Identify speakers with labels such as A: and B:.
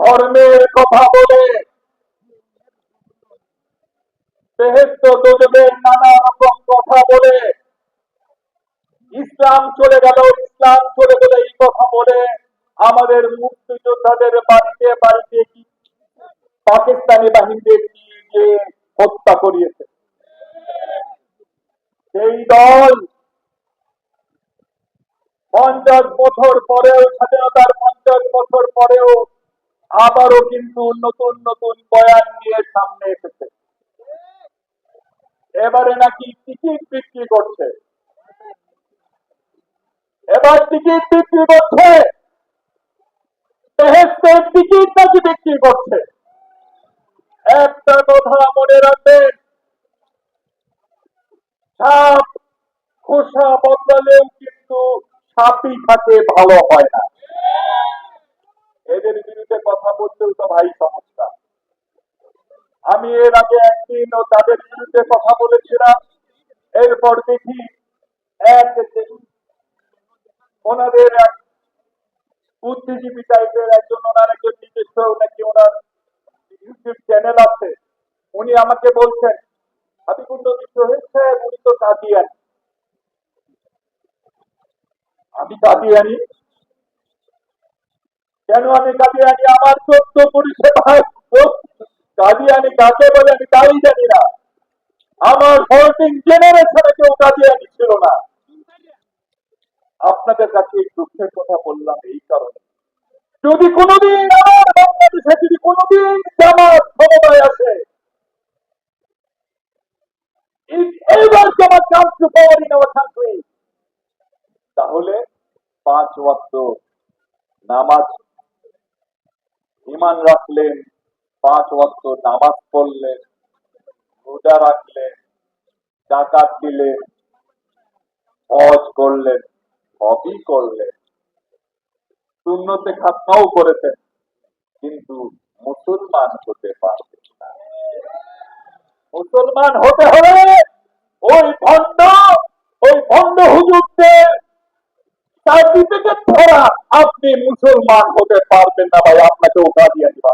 A: ধর্মের কথা বলে। নানা রকম কথা বলে। ইসলাম চলে গেল, ইসলাম চলে গেল, এই কথা বলে। আমাদের মুক্তিযোদ্ধাদের বাড়িতে বাড়িতে কি? পাকিস্তানি গিয়ে হত্যা করিয়েছে। সেই দল পঞ্চাশ বছর পরেও স্বাধীনতার পঞ্চাশ বছর পরেও আবারও কিন্তু নতুন নতুন বয়ান নিয়ে সামনে এসেছে। এবারে নাকি টিকিট বিক্রি করছে। এবার টিকিট বিক্রি করছে। টিকিট নাকি বিক্রি করছে। একটা কথা মনে রাখবেন। সাপ, খোসা বদলালেও কিন্তু সাপই থাকে ভালো হয় না। কথা বলতেও তো ভাই সমস্যা আমি এর আগে একদিন ও তাদের বিরুদ্ধে কথা বলেছিলাম। এরপর দেখি এক ওনাদের এক বুদ্ধিজীবী টাইপের একজন ওনার একজন নিজস্ব নাকি ওনার ইউটিউব চ্যানেল আছে। উনি আমাকে বলছেন হাবিবুল নবী সোহেল সাহেব, উনি তো কাদিয়ান। আমি কাদিয়ানি কেন আমি কাদিয়ানি আমার সত্য পরিষেবায় কাদিয়ানি কাকে বলে আমি তাই জানি না। আমার জেনারেশনে কেউ কাদিয়ানি ছিল না। আপনাদের কাছে এই দুঃখের কথা বললাম এই কারণে। যদি কোনোদিন আমার বাংলাদেশে, যদি কোনোদিন জামাত আসে ever জামাত country তাহলে পাঁচ ওয়াক্ত নামাজ ইমান রাখলেন, পাঁচ ওয়াক্ত নামাজ পড়লেন, রোজা রাখলেন জাকাত দিলেন, হজ করলেন হবি করলেন। শূন্যতে খাতনাও করেছেন, কিন্তু মুসলমান হতে পারবে মুসলমান হতে হলে সার্টিফিকেট ধরা আপনি মুসলমান হতে পারবেন না ভাই আপনাকে ওটা দিয়ে দিবা